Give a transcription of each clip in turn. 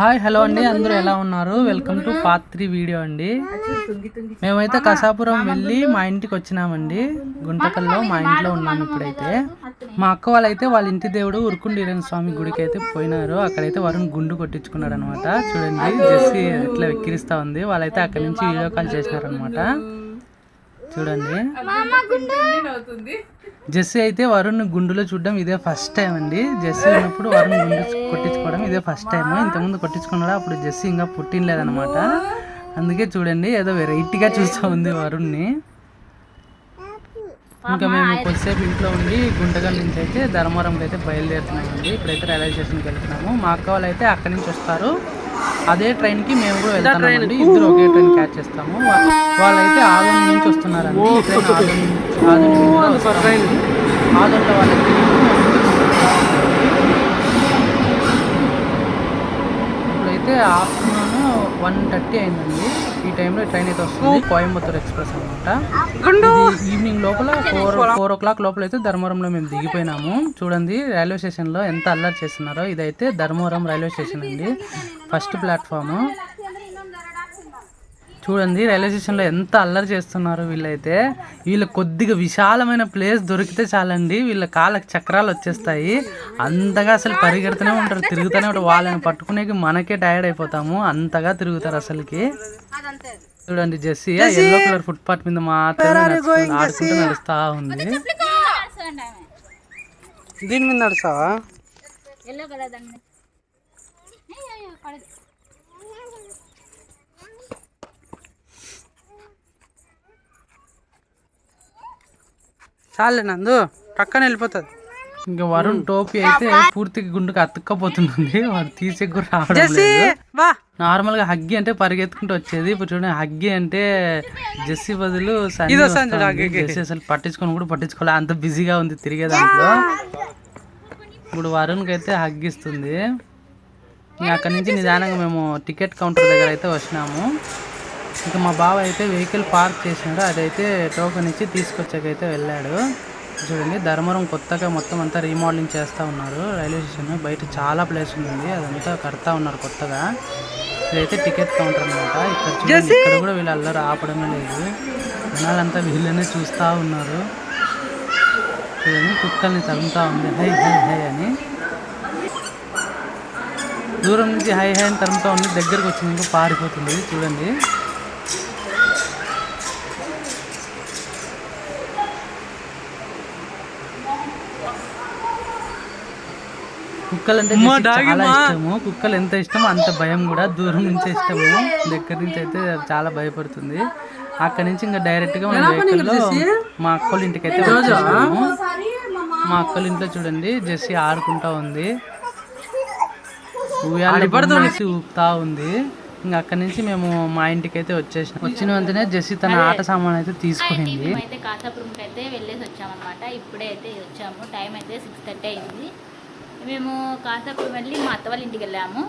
Hi hello అండి. అందరూ ఎలా ఉన్నారు? Welcome to part three video అండి. మేమైతే కసాపురం వెళ్ళి మా ఇంటికి వచ్చినామండి. గుంటకల్లో మా ఇంట్లో ఉన్నాము ఇప్పుడైతే. మా అక్క వాళ్ళైతే వాళ్ళ ఇంటి దేవుడు ఉరుకుండీరన్ స్వామి గుడికి అయితే పోయినారు. అక్కడైతే వరుణ్ గుండు కొట్టించుకున్నాడు అనమాట చూడండి జెస్సీ ఇట్లా వెక్కిరిస్తా ఉంది. వాళ్ళైతే అక్కడి నుంచి వీడియో కాల్ చేసినారనమాట. చూడండి. జెస్సీ అయితే వరుణ్ గుండులో చూడడం ఇదే ఫస్ట్ టైం అండి. జెస్సీ ఉన్నప్పుడు వరుణ్ గుండు కొట్టించుకోవడం ఇదే ఫస్ట్ టైం. ఇంతకుముందు కొట్టించుకున్నాడు అప్పుడు జెస్సీ ఇంకా పుట్టినలేదనమాట అందుకే చూడండి ఏదో వెరైటీగా చూస్తూ ఉంది వరుణ్ని. ఇంకా మేము కొద్దిసేపు ఇంట్లో ఉండి గుంటగల్ నుంచి అయితే ధర్మవరంకి అయితే బయలుదేరుతున్నామండి. ఇప్పుడైతే రైల్వే స్టేషన్కి వెళ్తున్నాము. మా అక్క వాళ్ళు అయితే అక్కడి నుంచి వస్తారు. అదే ట్రైన్కి మేము కూడా వెళ్తామండి ఇద్దరు ఒకే ట్రైన్ క్యాచ్ చేస్తాము. వాళ్ళైతే ఆదోని నుంచి వస్తున్నారండి. ఈ ట్రైన్ ఆదోని ఆదోని. ఆదోన్లో వాళ్ళకి ఇప్పుడైతే ఆఫ్టర్నూన్ వన్ థర్టీ అయిందండి. ఈ టైంలో ట్రైన్ అయితే వస్తుంది. కోయంబత్తూర్ ఎక్స్ప్రెస్ అనమాట ఈవినింగ్ లోపల ఫోర్ ఫోర్ ఓ క్లాక్ లోపల అయితే ధర్మవరంలో మేము దిగిపోయినాము. చూడండి రైల్వే స్టేషన్లో ఎంత అల్లరి చేస్తున్నారో. ఇదైతే ధర్మవరం రైల్వే స్టేషన్ అండి. First platform. చూడండి రైల్వే స్టేషన్లో ఎంత అల్లరి చేస్తున్నారు వీళ్ళైతే. వీళ్ళ కొద్దిగా విశాలమైన ప్లేస్ దొరికితే చాలండి. వీళ్ళ కాళ్ళకి చక్రాలు వచ్చేస్తాయి. అంతగా అసలు పరిగెడుతూనే ఉంటారు. తిరుగుతూనే ఉంటారు. వాళ్ళని పట్టుకునేకి మనకే టైర్డ్ అయిపోతాము. అంతగా తిరుగుతారు అసలుకి. చూడండి Jessie yellow colour footpath మీద మాత్రమే ఆడుకుంటూ నడుస్తా ఉంది. దీని మీద నడుస్తావా ఎల్లో కలర్ దాన్ని అయ్యో పడదు చాలే నందు పక్కన వెళ్ళిపోతుంది. ఇంకా వరుణ్ టోపీ అయితే పూర్తిగా గుండుకు అతుక్కపోతుంది వాడు తీసే కూడా రావడం నార్మల్గా హగ్గి అంటే పరిగెత్తుకుంటూ వచ్చేది ఇప్పుడు చూడండి హగ్గి అంటే జెస్సీ బదులు. జెస్సీ అసలు పట్టించుకొని కూడా పట్టించుకోలే. అంత బిజీగా ఉంది తిరిగే దాంట్లో. ఇప్పుడు వరుణ్కి అయితే హగ్గిస్తుంది అక్కడి నుంచి నిదానంగా మేము టికెట్ కౌంటర్ దగ్గర అయితే వచ్చినాము. ఇంకా మా బావ అయితే వెహికల్ పార్క్ చేసినాడు. అదైతే టోకెన్ ఇచ్చి తీసుకొచ్చాకైతే వెళ్ళాడు. చూడండి ధర్మవరం కొత్తగా మొత్తం అంతా రీమోడలింగ్ చేస్తూ ఉన్నారు. రైల్వే స్టేషన్ బయట చాలా ప్లేస్ ఉంది అదంతా కడతా ఉన్నారు కొత్తగా. ఇదైతే టికెట్ కౌంటర్ అనమాట ఇక్కడ చూడండి ఇక్కడ కూడా వీళ్ళు అల్లరి ఆపడమే లేదు. జనాలంతా వీళ్ళనే చూస్తూ ఉన్నారు. చూడండి కుక్కల్ని తరుగుతూ ఉంది. హై హై హై అని. దూరం నుంచి హై హై అని తరుముతూ ఉంది. దగ్గరకు వచ్చింది పారిపోతుంది. చూడండి. కుక్కలు అంటే చాలా ఇష్టము. కుక్కలు ఎంత ఇష్టమో అంత భయం కూడా దూరం నుంచి ఇష్టము. దగ్గర నుంచి అయితే చాలా భయపడుతుంది. అక్కడి నుంచి ఇంకా డైరెక్ట్గా మన మా అక్కల ఇంటికి అయితే వచ్చేసాము మా అక్కల ఇంట్లో చూడండి జెస్సీ ఆడుకుంటా ఉంది. వేసి ఊపుతా ఉంది. ఇంకా అక్కడి నుంచి మేము మా ఇంటికి అయితే వచ్చేసాం వచ్చిన వెంటనే జెస్సీ తన ఆట సామాన్ అయితే తీసుకునింది మేమైతే కాసాపురంకి అయితే వెళ్ళేసి వచ్చామన్నమాట. ఇప్పుడే అయితే వచ్చాము. టైం అయితే సిక్స్ థర్టీ అయింది. మేము కాసేపు వెళ్ళి మా అత్త వాళ్ళ ఇంటికి వెళ్ళాము.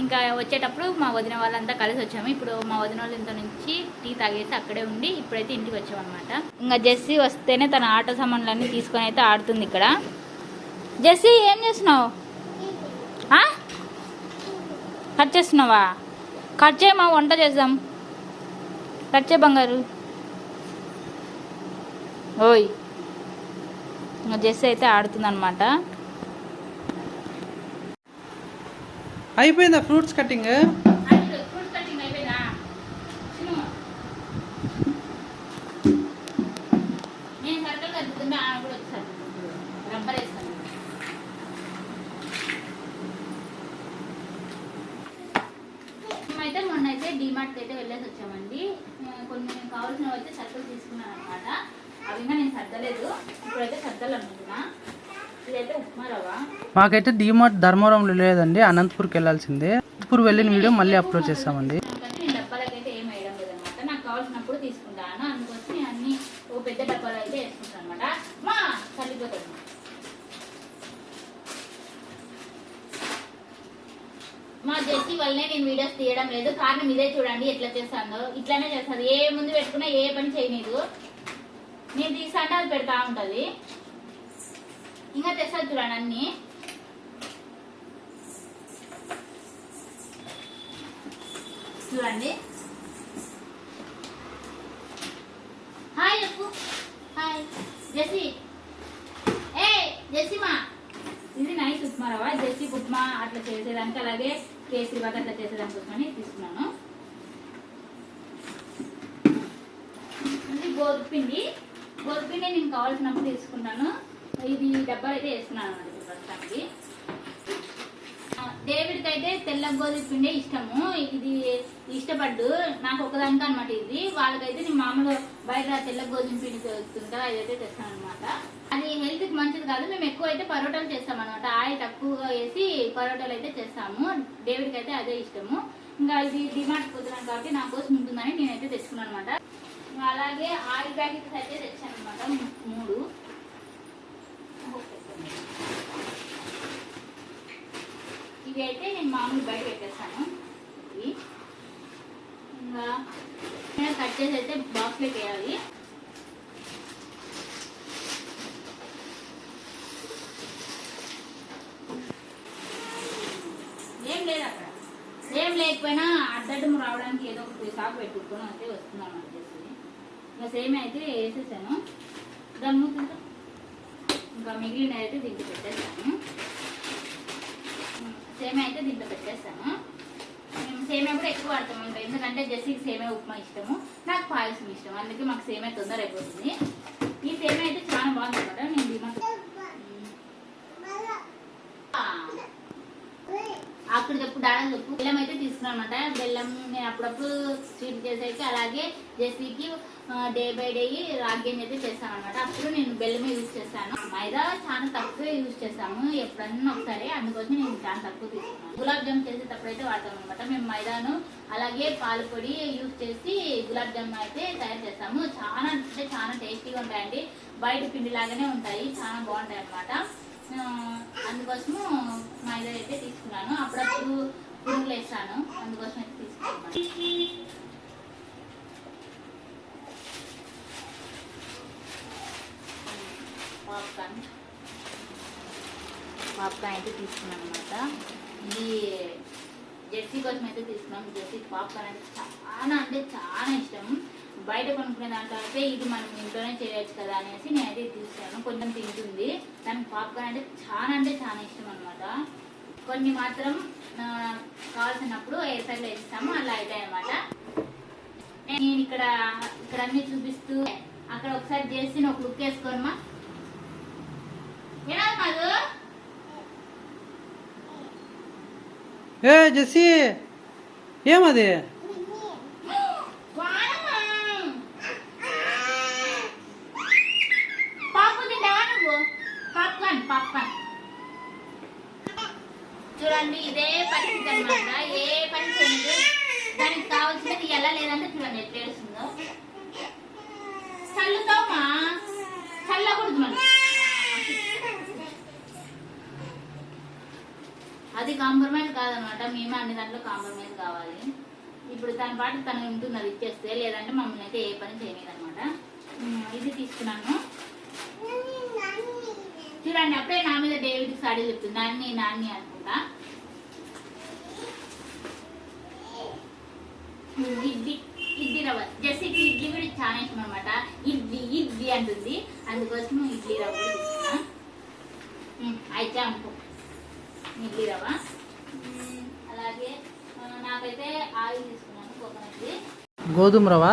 ఇంకా వచ్చేటప్పుడు మా వదిన వాళ్ళంతా కలిసి వచ్చాము. ఇప్పుడు మా వదిన వాళ్ళ ఇంత నుంచి టీ తాగేసి అక్కడే ఉండి ఇప్పుడైతే ఇంటికి వచ్చామన్నమాట. ఇంకా జెస్సీ వస్తేనే తన ఆట సామాన్లన్నీ తీసుకొని అయితే ఆడుతుంది ఇక్కడ. జెస్సీ ఏం చేస్తున్నావు? కట్ చేస్తున్నావా? కట్ చేయమా వంట చేద్దాం. కట్ చేయ బంగారు. ఓయ్. ఇంకా జెస్సీ అయితే ఆడుతుందన్నమాట. అయిపోయిందా ఫ్రూట్స్ కటింగ్? అయితే మొన్న అయితే డిమార్ట్కి అయితే వెళ్ళేసి వచ్చామండి. ఆ, కొన్ని కావాల్సినవి అయితే సరుకులు తీసుకున్నాను అనమాట అవి ఇంకా నేను సర్దలేదు. ఇప్పుడైతే సర్దాలు మాకైతే డిమార్ట్ ధర్మవరంలో లేదండి అనంతపూర్కి వెళ్ళాల్సిందే. అనంతపూర్ వెళ్ళిన వీడియో మళ్ళీ అప్లోడ్ చేస్తామండి. మా జెస్సీ వల్లనే నేను వీడియోస్ తీయడం లేదు. కారణం ఇదే చూడండి ఎట్లా చేస్తాను ఇట్లానే చేస్తుంది. ఏ ముందు పెట్టుకున్నా ఏ పని చేయనీదు. నేను తీసాంటే అది పెడతా ఉంటుంది. ఇంకా తెస్తుంది చూడండి అన్ని చూడండి. హాయ్ చెప్పు. హాయ్. జెసి ఏ జెసిమా ఇది నైస్ ఉప్మా రవ్వ. జెసి ఉప్మా అట్లా చేసేదానికి అలాగే కేసరి బాగా అట్లా చేసేదానికి కోసమని తీసుకున్నాను. ఇది గోధుపిండి గోధుపిండి నేను కావాల్సినప్పుడు తీసుకున్నాను ఇది డబ్బాలు అయితే వేస్తున్నాను అనమాట ఇప్పుడు ప్రస్తుతానికి. డేవిడ్కి అయితే తెల్ల గోధుమ పిండి ఇష్టము. ఇది ఇష్టపడ్డు. నాకు ఒకదానికి అనమాట ఇది. వాళ్ళకైతే నేను మామూలుగా బయట తెల్ల గోధుమ పిండి దొరుకుతుందా అదైతే తెస్తాను అనమాట అది హెల్త్కి మంచిది కాదు. మేము ఎక్కువ అయితే పరోటాలు చేస్తాం అనమాట ఆయిల్ తక్కువగా వేసి పరోటాలు అయితే చేస్తాము. డేవిడ్కి అయితే అదే ఇష్టము. ఇంకా ఇది డిమాండ్ పోతున్నాను కాబట్టి నా కోసం ఉంటుందని నేనైతే తెచ్చుకున్నాను అనమాట అలాగే ఆయిల్ ప్యాకెట్స్ అయితే తెచ్చాను అనమాట మూడు. ఇవి అయితే నేను మామూలు బయట పెట్టేస్తాను. ఇవి ఇంకా నేను కట్ చేసి అయితే బాక్స్లోకి వేయాలి. ఏం లేదు అక్కడ. ఏం లేకపోయినా అడ్డడ్డం రావడానికి ఏదో ఒకటి సాకు పెట్టుకుని అయితే వస్తున్నాను వచ్చేసి ఇంకా సేమ్ అయితే వేసేసాను. దాని మూత ఇంకా మిగిలిన అయితే దీంట్లో పెట్టేస్తాను. సేమే అయితే దీంట్లో పెట్టేస్తాను. మేము సేమే కూడా ఎక్కువ వాడతాం ఇంకా ఎందుకంటే జెస్సీకి సేమే ఉప్మా ఇష్టము నాకు పాయసం ఇష్టం. అందుకే మాకు సేమే తొందర అయిపోతుంది. ఈ సేమే అయితే చాలా బాగుంది మేము నేను డిమాండ్ అప్పుడు చెప్పు డాడని చెప్పు. బెల్లం అయితే తీసుకున్నాను బెల్లం నేను అప్పుడప్పుడు స్వీట్ చేసేకి అలాగే జెస్సీకి డే బై డే రాగ్యం అయితే చేస్తాను అనమాట అప్పుడు నేను బెల్లమే యూజ్ చేస్తాను. మైదా చాలా తక్కువ యూజ్ చేస్తాము. ఎప్పుడన్నా ఒకసారి. అందుకోసం నేను చాలా తక్కువ తీసుకున్నాను. గులాబ్ జామ్ చేసేటప్పుడు అయితే వాడతాం అనమాట మేము మైదాను అలాగే పాలు పొడి యూజ్ చేసి గులాబ్ జామ్ అయితే తయారు చేస్తాము. చాలా అంటే చాలా టేస్టీగా ఉంటాయండి. బయట పిండి లాగానే ఉంటాయి. చాలా బాగుంటాయి అనమాట అందుకోసము మైదా అయితే తీసుకున్నాను. అప్పుడప్పుడు పురుగులు వేస్తాను అందుకోసం అయితే తీసుకున్నాను. పాప్కార్న్. పాప్కార్న్ అయితే తీసుకున్నాను అనమాట ఇది జెర్సీ కోసం అయితే తీసుకున్నాం జెర్సీ పాప్కార్న్ అంటే చాలా అంటే చాలా ఇష్టం. బయట కొనుక్కునే దాంట్లో అయితే ఇది మనం ఇంట్లోనే చేయొచ్చు కదా అనేసి నేనైతే అయితే తీసుకున్నాను. కొంచెం తింటుంది. దానికి పాప్కార్న్ అంటే చాలా అంటే చాలా ఇష్టం అనమాట కొన్ని మాత్రం కావాల్సినప్పుడు ఎయిర్ ఫ్రైలో వేస్తాము. అలా అవుతాయి అనమాట నేను ఇక్కడ ఇక్కడ అన్ని చూపిస్తూ అక్కడ ఒకసారి చేసి ఒక లుక్ వేసుకోనమ్మా. ఏనా కాదు ఏ జెస్సీ ఏమది పాపు తింటావా నువ్వు పాప్కార్న్ పాప్కార్న్ చూడండి ఇదే పరిస్థితి అనమాట ఏ పని చేయండి దానికి కావాల్సినది ఎలా లేదంటే చూడండి ఎట్లా ఏడుస్తుందో చల్లుతామా చల్లకూడదు మనం అది కాంప్రమైజ్ కాదనమాట. మేమే అన్ని దాంట్లో కాంప్రమైజ్ కావాలి. ఇప్పుడు తన పాటు తను ఉంటుంది అది ఇచ్చేస్తే లేదంటే మమ్మల్ని అయితే ఏ పని చేయలేదనమాట ఇది తీసుకున్నాను. చూడండి అప్పుడే నా మీద డేవిడ్ సాడీ చెప్తుంది నాన్ని నాన్ని అనుకుంటా. ఇడ్లీ ఇడ్లీ రవ్వ. జెస్సీకి ఇడ్లీ కూడా చాలా ఇష్టం అనమాట ఇడ్లీ ఇడ్లీ అంటుంది. అందుకోసం ఇడ్లీ రవ్వ. అయితే అనుకో. ఇడ్లీ రవ్వ. అలాగే నాకైతే ఆయిల్ తీసుకున్నాను కోకోనట్ గోధుమ రవ్వ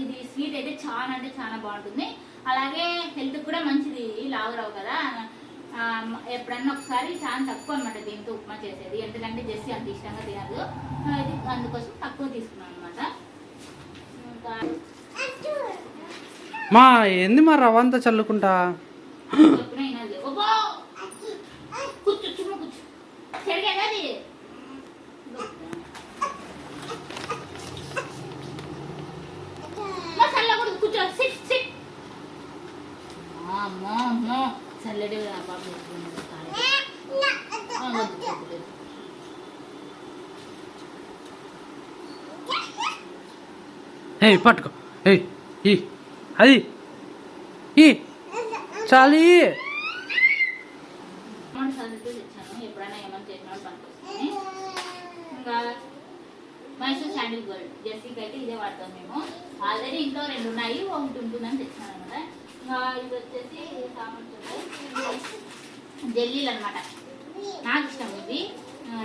ఇది స్వీట్ అయితే చాలా అంటే చాలా బాగుంటుంది. అలాగే హెల్త్ కూడా మంచిది లావు రావు కదా. ఎప్పుడన్నా ఒకసారి చాలా తక్కువ అనమాట దీంతో ఉప్మా చేసేది. ఎందుకంటే జెస్సీ అంత ఇష్టంగా తినదు. ఇది అందుకోసం తక్కువ తీసుకున్నాను అనమాట మా ఏంది మా రవ్వ అంతా చల్లుకుంటా? కూర్చో సిట్ సిట్. అమ్మో అమ్మో. చల్లడి ఏ పట్టుకో ఏ ఈ అది ఈ చాలి తెచ్చాను ఎప్పుడైనా ఇంకా మైసూర్ శాండిల్ గోల్డ్ జెర్సీకి అయితే ఇదే వాడతాం మేము ఆల్రెడీ ఇంట్లో రెండు ఉన్నాయి ఒకటి ఉంటుందని తెచ్చినాను అనమాట ఇంకా ఇది వచ్చేసి సామాన్ జెల్లీలు అనమాట నాకు ఇష్టం ఇది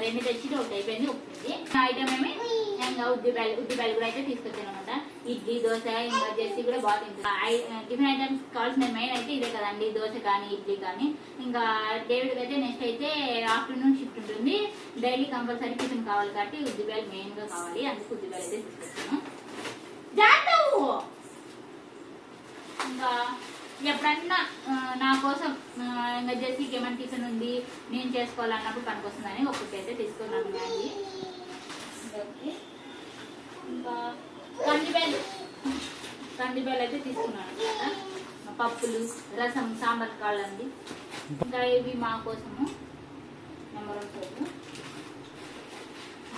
రెండు తెచ్చి ఒకటి అయిపోయింది ఒకటి ఐటమ్ ఏమి ఇంకా ఉద్దిపాయలు ఉద్దిపాయలు కూడా అయితే తీసుకొచ్చాను అనమాట ఇడ్లీ దోశ ఇంకా జెర్సీ కూడా బాగా తింటుంది టిఫిన్ ఐటమ్స్ కావాల్సిన మెయిన్ అయితే ఇదే కదండి దోశ కానీ ఇడ్లీ కానీ. ఇంకా డేవిడ్ అయితే నెక్స్ట్ అయితే ఆఫ్టర్నూన్ షిఫ్ట్ ఉంటుంది. డైలీ కంపల్సరీ టిఫిన్ కావాలి కాబట్టి ఉద్దిపాయలు మెయిన్గా కావాలి. అందుకు ఉద్దిపాయలు అయితే జాగ్రత్త ఇంకా ఎప్పుడన్నా నా కోసం ఇంకా జెస్సీకి ఏమైనా టిఫిన్ ఉంది నేను చేసుకోవాలన్నప్పుడు పనికొస్తుందని ఒకటి అయితే తీసుకున్నాను. ఇంకా కందిబేలు కందిబేలు అయితే తీసుకున్నాను. అనమాట పప్పులు రసం సాంబార్ కాళ్ళండి. ఇంకా ఇవి మా కోసము. నెంబర్ వన్ సోపు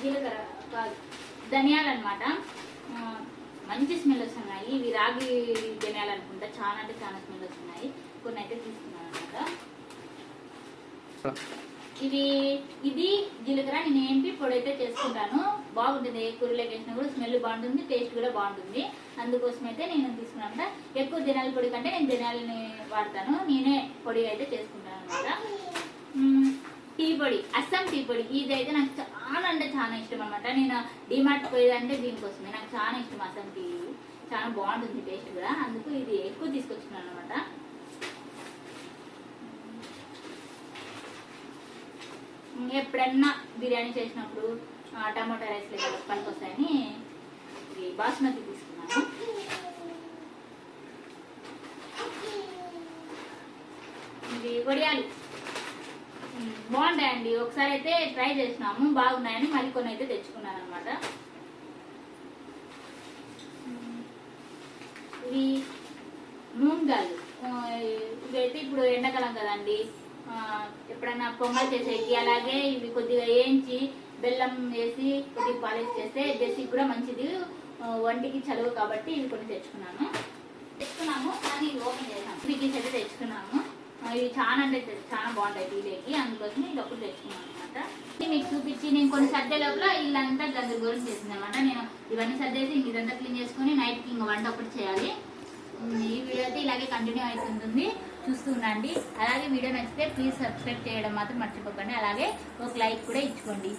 జీలకర్ర ధనియాలు అనమాట మంచి స్మెల్ వస్తున్నాయి. ఇవి రాగి ధనియాలు అనుకుంటా చాలా అంటే చాలా స్మెల్ వస్తున్నాయి. కొన్ని అయితే తీసుకున్నాను అనమాట ఇది ఇది జీలకర్ర నేను ఏంటి పొడి అయితే చేసుకుంటాను. బాగుంటుంది ఏ కూరలోకి వేసినా కూడా స్మెల్ బాగుంటుంది టేస్ట్ కూడా బాగుంటుంది. అందుకోసం అయితే నేను తీసుకున్నాను ఎక్కువ దినాల పొడి కంటే నేను దినాలని వాడతాను. నేనే పొడి అయితే చేసుకుంటాను అనమాట. టీ పొడి అస్సాం టీ పొడి. ఇది అయితే నాకు చాలా అంటే చాలా ఇష్టం అనమాట. నేను డిమార్ట్ పోయేదంటే దీనికోసమే. నాకు చాలా ఇష్టం అస్సాం టీ. చాలా బాగుంటుంది టేస్ట్ కూడా. అందుకు ఇది ఎక్కువ తీసుకొచ్చుకున్నాను అనమాట. ఎప్పుడన్నా బిర్యానీ చేసినప్పుడు ఆ, టమాటా రైస్ లేదా పనికొస్తాయని ఇది బాస్మతి తీసుకున్నాను. ఇది వడియాలు. బాగుంటాయండి. ఒకసారి అయితే ట్రై చేసినాము. బాగున్నాయని మళ్ళీ కొన్ని అయితే తెచ్చుకున్నాను అనమాట ఇవి మూంగాలు ఇవైతే ఇప్పుడు ఎండాకాలం కదండి. ఎప్పుడైనా పొంగల్ చేసేకి అలాగే ఇవి కొద్దిగా వేయించి బెల్లం వేసి కొద్దిగా పాలిష్ చేస్తే జెస్సీకి కూడా మంచిది. వంటికి చలువ కాబట్టి ఇవి కొన్ని తెచ్చుకున్నాను. తెచ్చుకున్నాము కానీ ఇవి ఓపెన్ చేసాము పికిల్స్ అయితే తెచ్చుకున్నాము. ఇవి చాలా అంటే చాలా బాగుంటాయి టీలేకి అందుకోసం ఇది ఒకటి తెచ్చుకున్నాను అనమాట మీకు చూపించి నేను కొన్ని సర్దే లోపల ఇల్లంతా గందరగోళం చేసింది అనమాట నేను ఇవన్నీ సర్దేసి ఇంక ఇదంతా క్లీన్ చేసుకుని నైట్కి ఇంక వంట ఒకటి చేయాలి. ఈ వీడియో అయితే ఇలాగే కంటిన్యూ అవుతుంటుంది. చూస్తూ ఉండండి అలాగే వీడియో నచ్చితే ప్లీజ్ సబ్స్క్రైబ్ చేయడం మాత్రం మర్చిపోకండి. అలాగే ఒక లైక్ కూడా ఇచ్చుకోండి.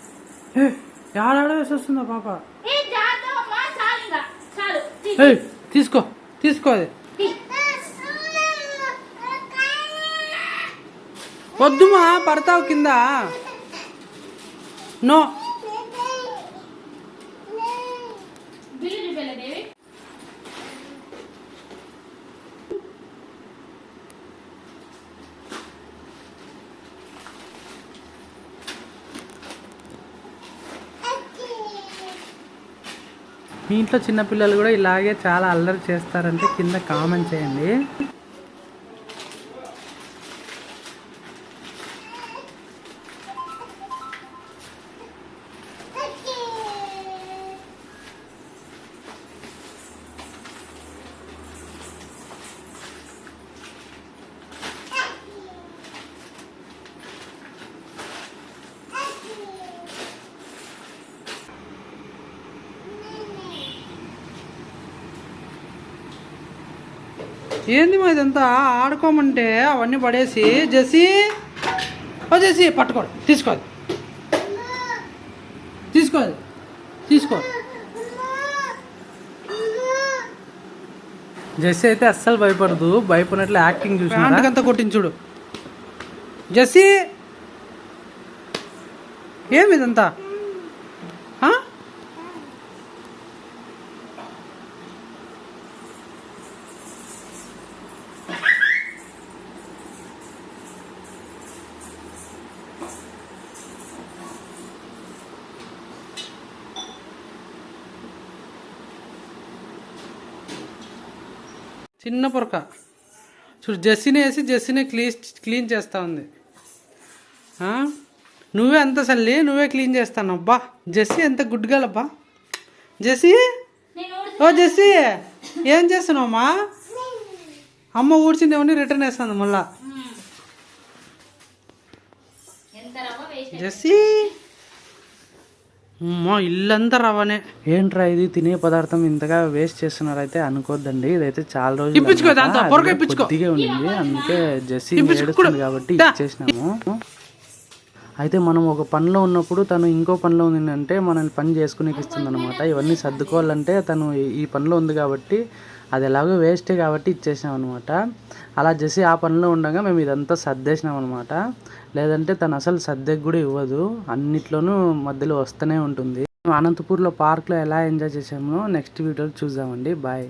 వస్తుందా పాప? తీసుకో తీసుకో అది. వద్దుమా పడతావు కింద? నో. మీ ఇంట్లో చిన్నపిల్లలు కూడా ఇలాగే చాలా అల్లరి చేస్తారంటే కింద కామెంట్ చేయండి. ఏంది మా ఇదంతా? ఆడుకోమంటే అవన్నీ పడేసి జెసి. ఓ జెసి పట్టుకోడు తీసుకోదు. తీసుకోదు తీసుకో జెస్సీ అయితే అస్సలు భయపడదు భయపడినట్లు యాక్టింగ్ చూసి అంతా కొట్టించుడు జెస్సీ ఏమి చిన్న పొరక. చూడు జెస్సీని వేసి జెస్సీని క్లీన్ క్లీన్ చేస్తా ఉంది? నువ్వే అంత సల్లి నువ్వే క్లీన్ చేస్తాను. అబ్బా జెస్సీ ఎంత గుడ్ గలబ్బా జెస్సీ? నేను ఓ జెస్సీ ఏం చేస్తున్నావమ్మా అమ్మ? ఊడ్చిందేమని రిటర్న్ వేస్తుంది మళ్ళా. జెస్సీ? అమ్మో ఇల్లంతా రవ్వనే ఏంట్రా ఇది తినే పదార్థం ఇంతగా వేస్ట్ చేస్తున్నారు అయితే అనుకోద్దండి ఇదైతే చాలా రోజులు. కొద్దిగా ఉండింది అందుకే జెస్సీ. ఏడుస్తుంది కాబట్టి. ఇచ్చేసినాము అయితే మనం ఒక పనిలో ఉన్నప్పుడు తను ఇంకో పనిలో ఉందంటే మనల్ని పని చేసుకునేకి ఇస్తుంది అనమాట ఇవన్నీ సర్దుకోవాలంటే తను ఈ- ఈ పనిలో ఉంది కాబట్టి అది ఎలాగో వేస్టే కాబట్టి ఇచ్చేసాం అనమాట అలా చేసి ఆ పనిలో ఉండగా మేము ఇదంతా సర్దేసినాం అనమాట లేదంటే తను అసలు సర్దకు కూడా ఇవ్వదు. అన్నిట్లోనూ మధ్యలో వస్తూనే ఉంటుంది. అనంతపూర్లో పార్క్లో ఎలా ఎంజాయ్ చేసామో నెక్స్ట్ వీడియోలో చూద్దామండి. బాయ్